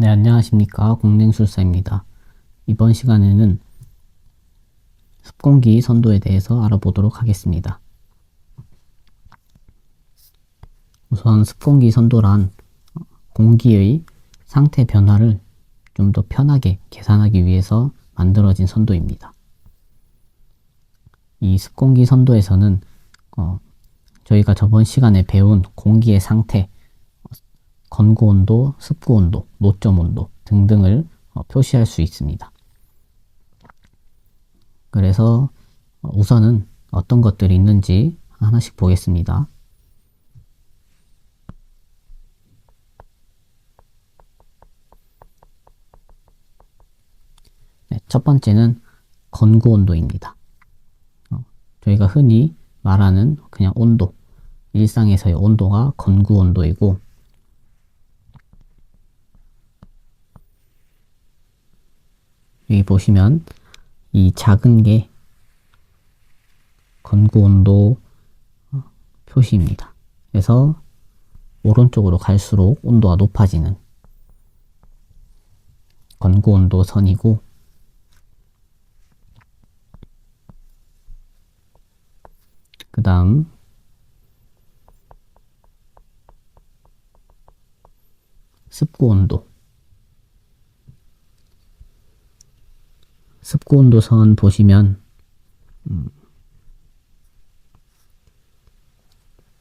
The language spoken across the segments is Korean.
네, 안녕하십니까. 공랭술사입니다. 이번 시간에는 습공기 선도에 대해서 알아보도록 하겠습니다. 우선 습공기 선도란 공기의 상태 변화를 좀 더 편하게 계산하기 위해서 만들어진 선도입니다. 이 습공기 선도에서는 어, 저희가 저번 시간에 배운 공기의 상태, 건구 온도, 습구 온도, 노점 온도 등등을 어, 표시할 수 있습니다. 그래서 어, 우선은 어떤 것들이 있는지 하나씩 보겠습니다. 네, 첫 번째는 건구 온도입니다. 어, 저희가 흔히 말하는 그냥 온도, 일상에서의 온도가 건구 온도이고 여기 보시면 이 작은 게 건구 온도 표시입니다. 그래서 오른쪽으로 갈수록 온도가 높아지는 건구 온도 선이고 그 다음 습구 온도 습구 온도 선 보시면 음,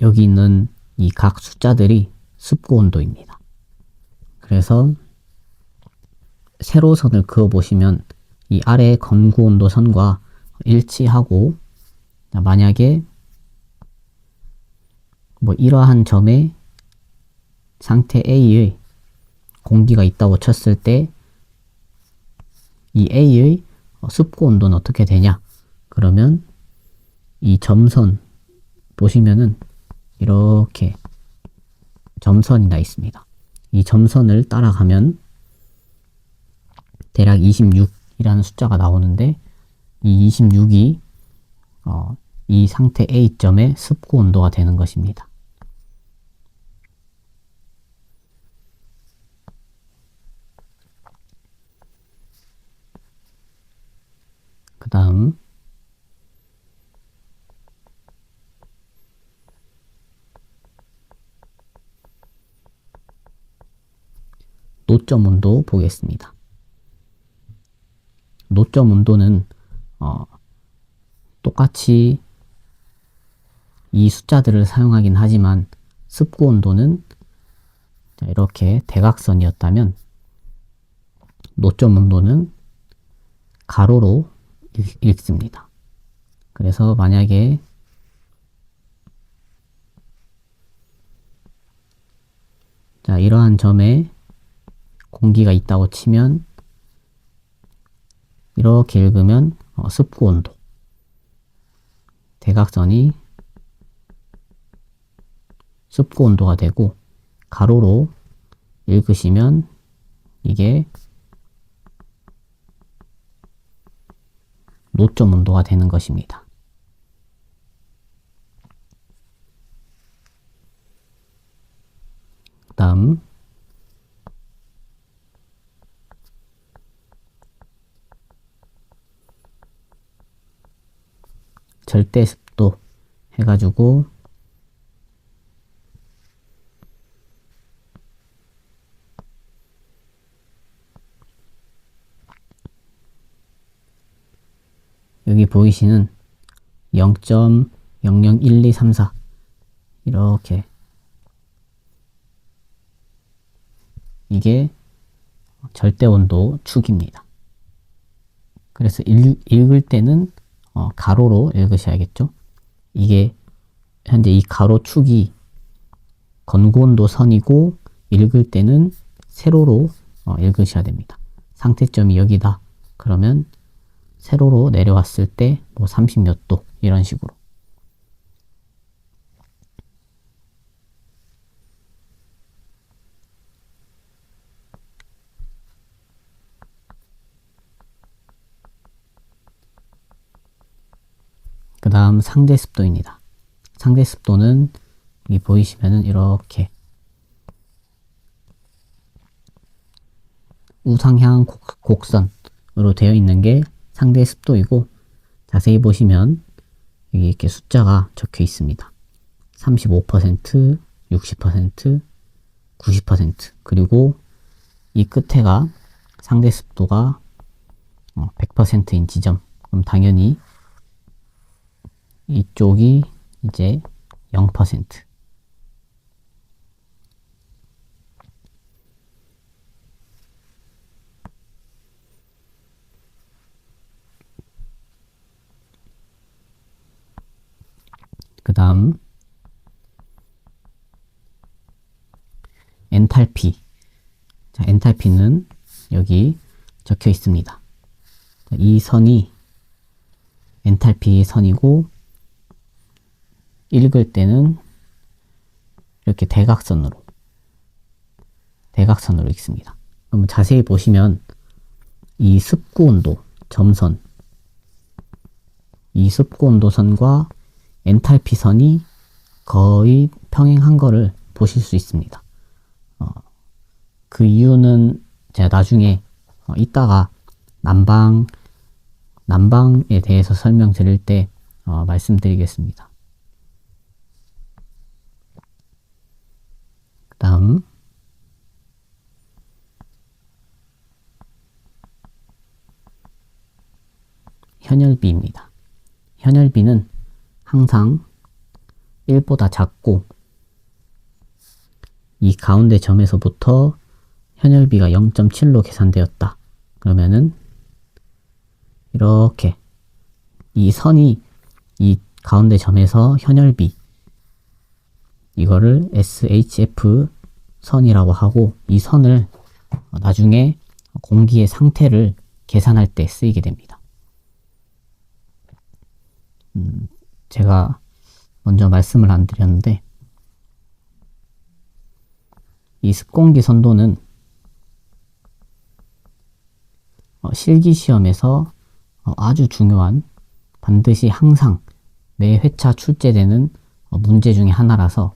여기 있는 이 각 숫자들이 습구 온도입니다. 그래서 세로선을 그어 보시면 이 아래 건구 온도 선과 일치하고 만약에 뭐 이러한 점에 상태 A의 공기가 있다고 쳤을 때 이 A의 습고 온도는 어떻게 되냐? 그러면 이 점선 보시면은 이렇게 점선이 나 있습니다. 이 점선을 따라가면 대략 26이라는 숫자가 나오는데 이 26이 어, 이 상태 A점의 습고 온도가 되는 것입니다. 그 다음 노점 온도 보겠습니다. 노점 온도는 어, 똑같이 이 숫자들을 사용하긴 하지만 습구 온도는 이렇게 대각선이었다면 노점 온도는 가로로 읽습니다. 그래서 만약에 자 이러한 점에 공기가 있다고 치면 이렇게 읽으면 어, 습구 온도 대각선이 습구 온도가 되고 가로로 읽으시면 이게 노점 온도가 되는 것입니다. 다음 절대 습도 해가지고 여기 보이시는 0.001234 이렇게 이게 절대 온도 축입니다. 그래서 읽, 읽을 때는 어, 가로로 읽으셔야겠죠. 이게 현재 이 가로 축이 건고온도 선이고 읽을 때는 세로로 어, 읽으셔야 됩니다. 상태점이 여기다. 그러면 세로로 내려왔을 때 뭐 30몇 도 이런 식으로 그 다음 상대 습도입니다. 상대 습도는 여기 보이시면은 이렇게 우상향 곡, 선으로 되어 있는 게 상대 습도이고 자세히 보시면 여기 이렇게 숫자가 적혀 있습니다. 35%, 60%, 90% 그리고 이 끝에가 상대 습도가 100%인 어, 지점 그럼 당연히 이쪽이 이제 0%. 그 다음 엔탈피 자, 엔탈피는 여기 적혀 있습니다. 이 선이 엔탈피 선이고 읽을 때는 이렇게 대각선으로 대각선으로 읽습니다. 그럼 자세히 보시면 이 습구 온도 점선 이 습구 온도 선과 엔탈피 선이 거의 평행한 거를 보실 수 있습니다. 어, 그 이유는 제가 나중에 어, 이따가 난방 난방에 대해서 설명드릴 때 어, 말씀드리겠습니다. 다음 현열비입니다. 현열비는 항상 1보다 작고 이 가운데 점에서부터 현열비가 0.7로 계산되었다. 그러면은 이렇게 이 선이 이 가운데 점에서 현열비 이거를 SHF 선이라고 하고 이 선을 나중에 공기의 상태를 계산할 때 쓰이게 됩니다. 음, 제가 먼저 말씀을 안 드렸는데 이 습공기 선도는 어, 실기 시험에서 어, 아주 중요한 반드시 항상 매 회차 출제되는 어, 문제 중의 하나라서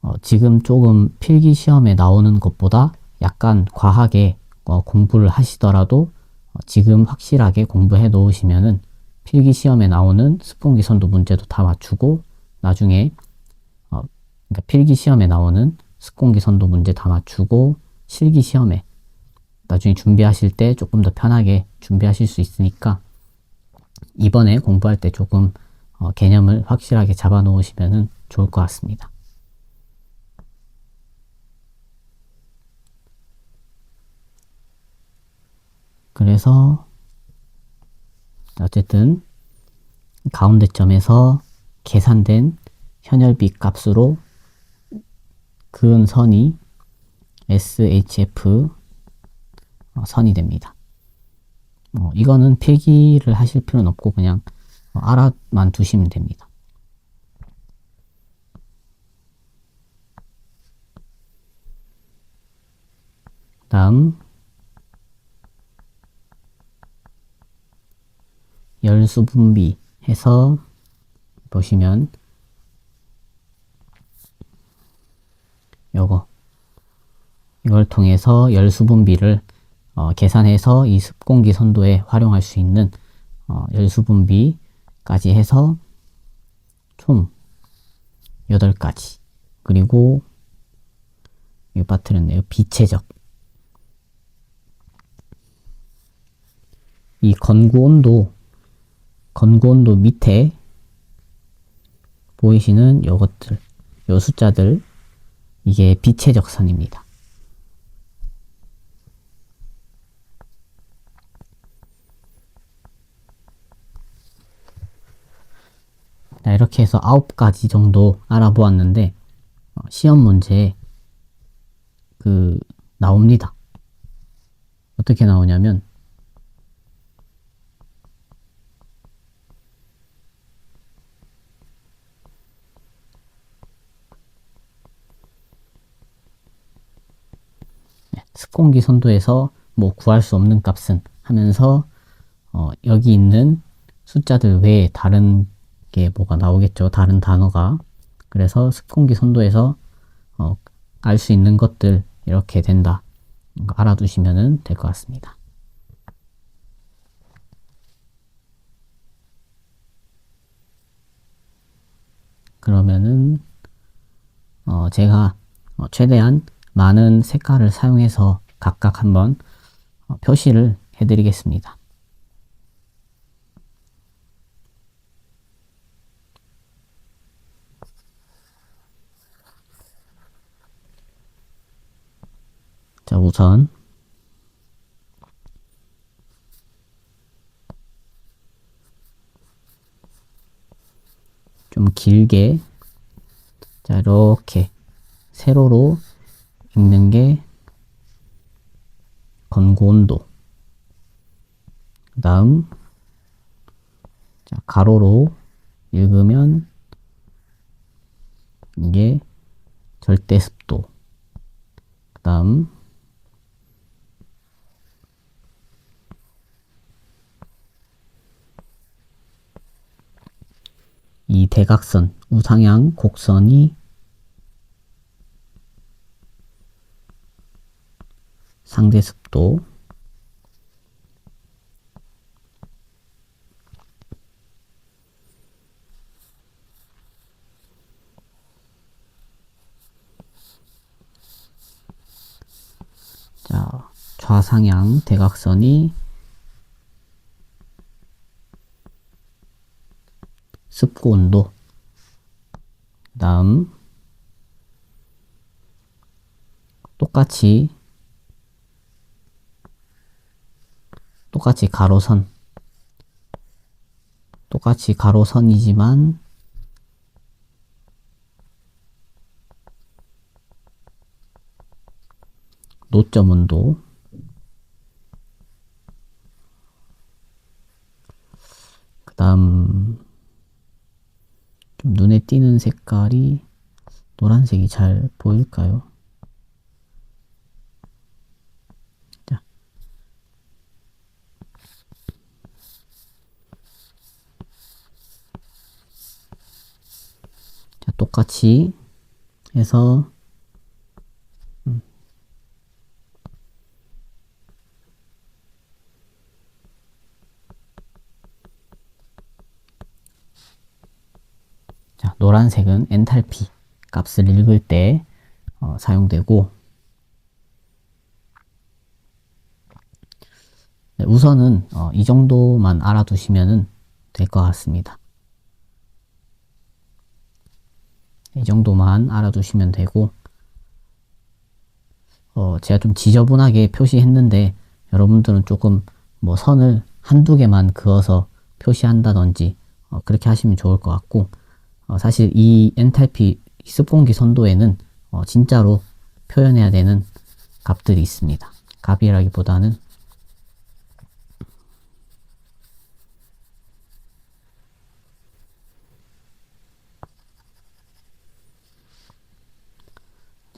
어, 지금 조금 필기 시험에 나오는 것보다 약간 과하게 어, 공부를 하시더라도 어, 지금 확실하게 공부해 놓으시면은 필기 시험에 나오는 스폰기 선도 문제도 다 맞추고 나중에 어, 그러니까 필기 시험에 나오는 스폰기 선도 문제 다 맞추고 실기 시험에 나중에 준비하실 때 조금 더 편하게 준비하실 수 있으니까 이번에 공부할 때 조금 어, 개념을 확실하게 잡아 놓으시면 좋을 것 같습니다. 그래서 어쨌든 가운데 점에서 계산된 현열비 값으로 그은 선이 SHF 어, 선이 됩니다. 어, 이거는 필기를 하실 필요는 없고 그냥 알아만 두시면 됩니다. 다음 열수 분비 해서 보시면 요거 이걸 통해서 열수 분비를 어, 계산해서 이 습공기 선도에 활용할 수 있는 어, 열수 분비까지 해서 총 8가지. 그리고 이거 빠뜨렸네요. 비체적. 이 건구 온도 건고 온도 밑에 보이시는 요것들, 요 숫자들, 이게 빛의 적선입니다. 자, 이렇게 해서 아홉 가지 정도 알아보았는데, 어, 시험 문제에 그, 나옵니다. 어떻게 나오냐면, 습공기 선도에서 뭐 구할 수 없는 값은 하면서 어, 여기 있는 숫자들 외에 다른 게 뭐가 나오겠죠. 다른 단어가. 그래서 습공기 선도에서 어, 알 수 있는 것들 이렇게 된다. 알아두시면 될 것 같습니다. 그러면은 어 제가 어 최대한 많은 색깔을 사용해서 각각 한번 어 표시를 해드리겠습니다. 자, 우선 좀 길게 자, 이렇게 세로로 읽는 게 건고온도. 그 다음 자, 가로로 읽으면 이게 절대 습도. 그 다음 이 대각선 우상향 곡선이 상대 습도. 자, 좌상향 대각선이 습고 온도. 다음. 똑같이 똑같이 가로선 똑같이 가로선이지만 노점 온도 그 다음 좀 눈에 띄는 색깔이 노란색이 잘 보일까요? 자. 자, 똑같이 해서 음. 자, 노란색은 엔탈피 값을 읽을 때 어, 사용되고 네, 우선은 어, 이 정도만 알아두시면 될 것 같습니다. 이 정도만 알아두시면 되고 어, 제가 좀 지저분하게 표시했는데 여러분들은 조금 뭐 선을 한두 개만 그어서 표시한다든지 어, 그렇게 하시면 좋을 것 같고 어, 사실 이 엔탈피 습공기 선도에는 어, 진짜로 표현해야 되는 값들이 있습니다. 값이라기보다는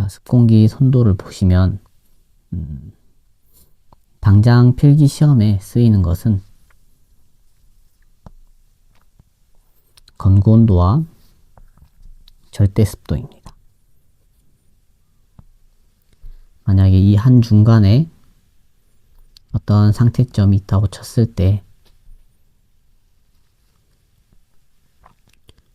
자, 습공기 선도를 보시면 음, 당장 필기 시험에 쓰이는 것은 건구 온도와 절대 습도입니다. 만약에 이 한 중간에 어떤 상태점이 있다고 쳤을 때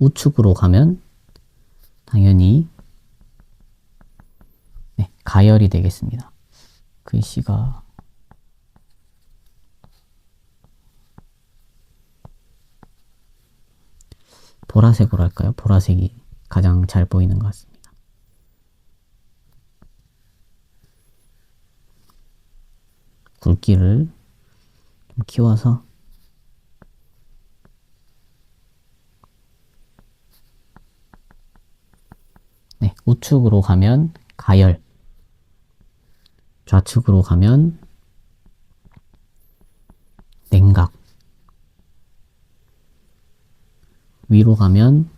우측으로 가면 당연히 네, 가열이 되겠습니다. 글씨가 보라색으로 할까요? 보라색이 가장 잘 보이는 것 같습니다. 굵기를 좀 키워서 네, 우측으로 가면 가열 좌측으로 가면 냉각. 위로 가면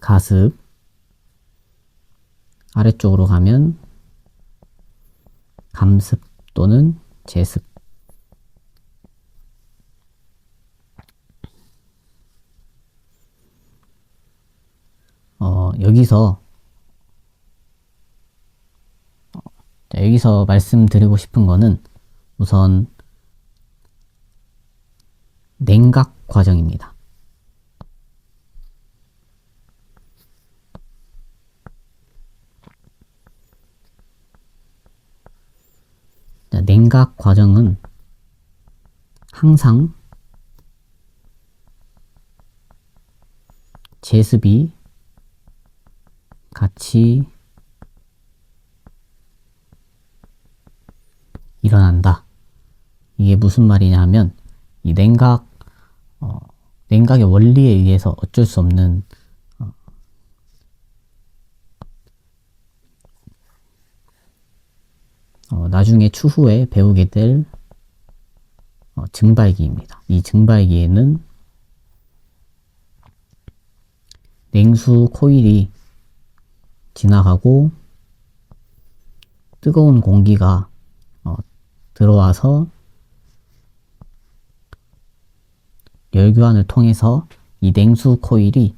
가습. 아래쪽으로 가면 감습 또는 제습 여기서 어, 여기서 말씀드리고 싶은 거는 우선 냉각 과정입니다. 냉각 과정은 항상 제습이 같이 일어난다. 이게 무슨 말이냐 하면 이 냉각 어, 냉각의 원리에 의해서 어쩔 수 없는 어, 어, 나중에 추후에 배우게 될 어, 증발기입니다. 이 증발기에는 냉수 코일이 지나가고 뜨거운 공기가 어, 들어와서 열교환을 통해서 이 냉수 코일이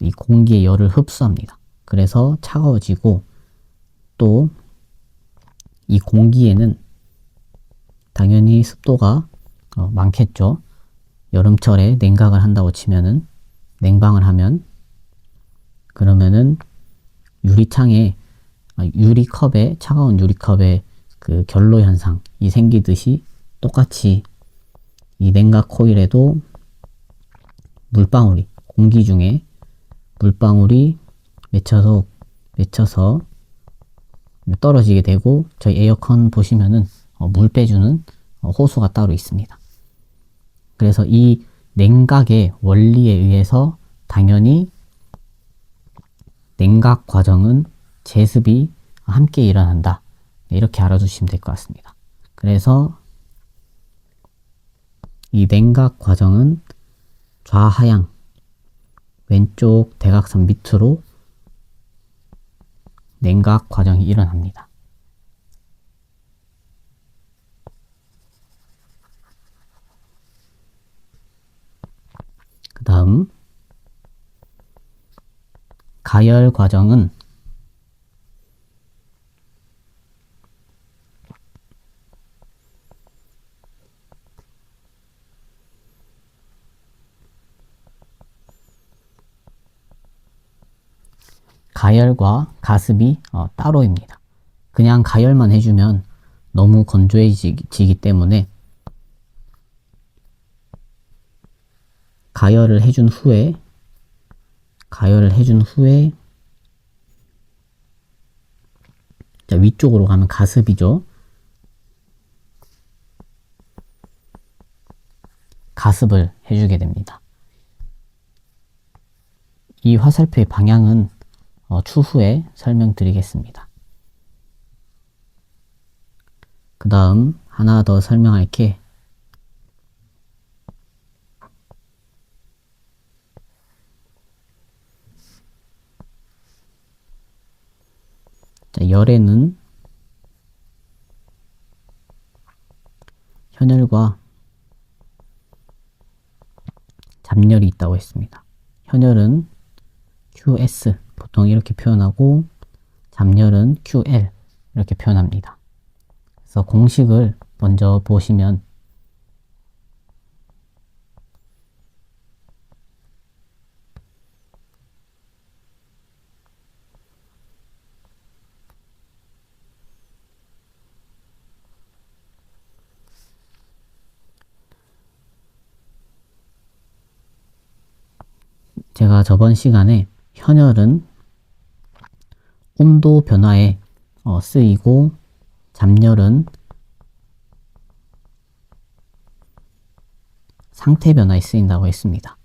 이 공기의 열을 흡수합니다. 그래서 차가워지고 또 이 공기에는 당연히 습도가 어, 많겠죠. 여름철에 냉각을 한다고 치면은 냉방을 하면 그러면은 유리창에 아, 유리컵에 차가운 유리컵에 그 결로 현상이 생기듯이 똑같이 이 냉각 코일에도 물방울이 공기 중에 물방울이 맺혀서 맺혀서 떨어지게 되고 저희 에어컨 보시면은 어, 물 빼주는 어, 호수가 따로 있습니다. 그래서 이 냉각의 원리에 의해서 당연히 냉각 과정은 제습이 함께 일어난다. 이렇게 알아두시면 될 것 같습니다. 그래서 이 냉각 과정은 좌하향 왼쪽 대각선 밑으로 냉각 과정이 일어납니다. 그 다음 가열 과정은 가열과 가습이 어, 따로입니다. 그냥 가열만 해주면 너무 건조해지기 때문에 가열을 해준 후에 가열을 해준 후에 자, 위쪽으로 가면 가습이죠. 가습을 해주게 됩니다. 이 화살표의 방향은 어, 추후에 설명드리겠습니다. 그 다음 하나 더 설명할 게 자, 열에는 현열과 잡열이 있다고 했습니다. 현열은 QS 보통 이렇게 표현하고 잡열은 QL 이렇게 표현합니다. 그래서 공식을 먼저 보시면 제가 저번 시간에 현열은 온도 변화에 어, 쓰이고 잡열은 상태 변화에 쓰인다고 했습니다.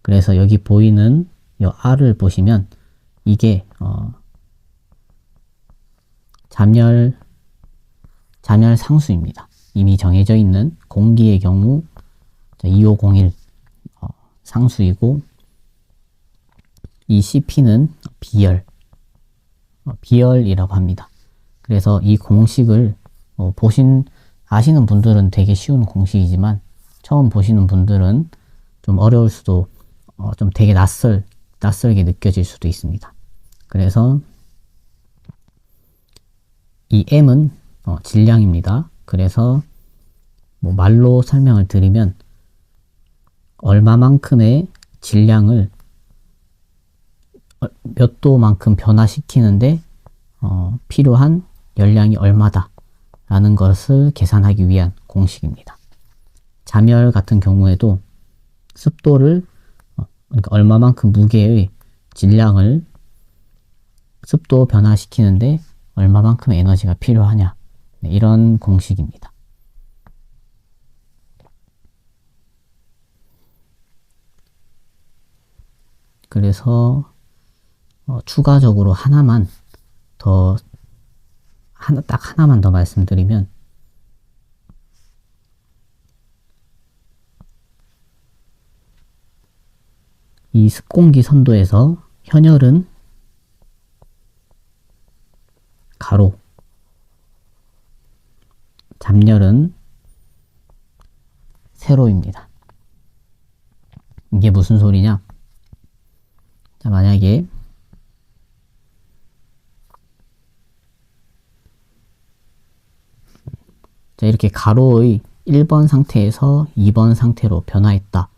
그래서 여기 보이는 이 R을 보시면 이게 어, 잠열 잠열 상수입니다. 이미 정해져 있는 공기의 경우 2501 어, 상수이고 이 CP는 비열, 어, 비열이라고 합니다. 그래서 이 공식을 어, 보신 아시는 분들은 되게 쉬운 공식이지만 처음 보시는 분들은 좀 어려울 수도 어, 좀 되게 낯설 낯설게 느껴질 수도 있습니다. 그래서 이 M은 어, 질량입니다. 그래서 뭐 말로 설명을 드리면 얼마만큼의 질량을 어, 몇 도만큼 변화시키는데 어, 필요한 열량이 얼마다 라는 것을 계산하기 위한 공식입니다. 잠열 같은 경우에도 습도를 어, 그러니까 얼마만큼 무게의 질량을 습도 변화시키는데 얼마만큼 에너지가 필요하냐 네, 이런 공식입니다. 그래서 어, 추가적으로 하나만 더 하나 딱 하나만 더 말씀드리면 이 습공기 선도에서 현열은 가로 잡열은 세로입니다. 이게 무슨 소리냐? 자, 만약에 자, 이렇게 가로의 1번 상태에서 2번 상태로 변화했다.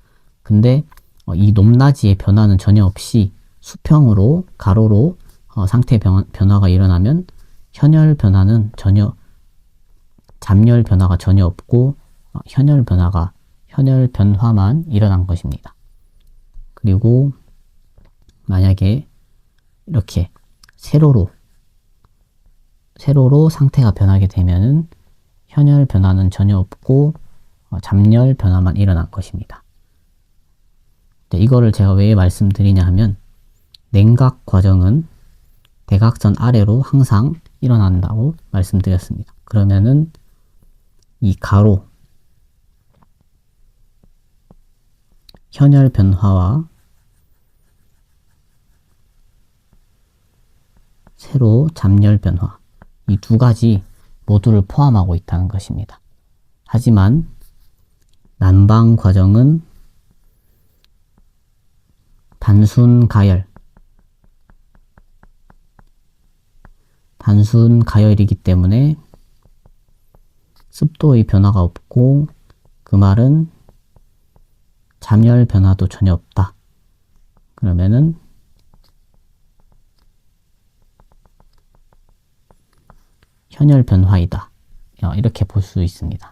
근데 어, 이 높낮이의 변화는 전혀 없이 수평으로 가로로 어, 상태 변, 변화가 일어나면 현열 변화는 전혀 잠열 변화가 전혀 없고 어, 현열 변화가 현열 변화만 일어난 것입니다. 그리고 만약에 이렇게 세로로 세로로 상태가 변하게 되면은 현열 변화는 전혀 없고 어, 잠열 변화만 일어난 것입니다. 네, 이거를 제가 왜 말씀드리냐 하면 냉각 과정은 대각선 아래로 항상 일어난다고 말씀드렸습니다. 그러면은 이 가로 현열 변화와 세로 잠열 변화 이 두 가지 모두를 포함하고 있다는 것입니다. 하지만 난방 과정은 단순 가열 단순 가열이기 때문에 습도의 변화가 없고 그 말은 잠열 변화도 전혀 없다. 그러면은 현열 변화이다. 어, 이렇게 볼 수 있습니다.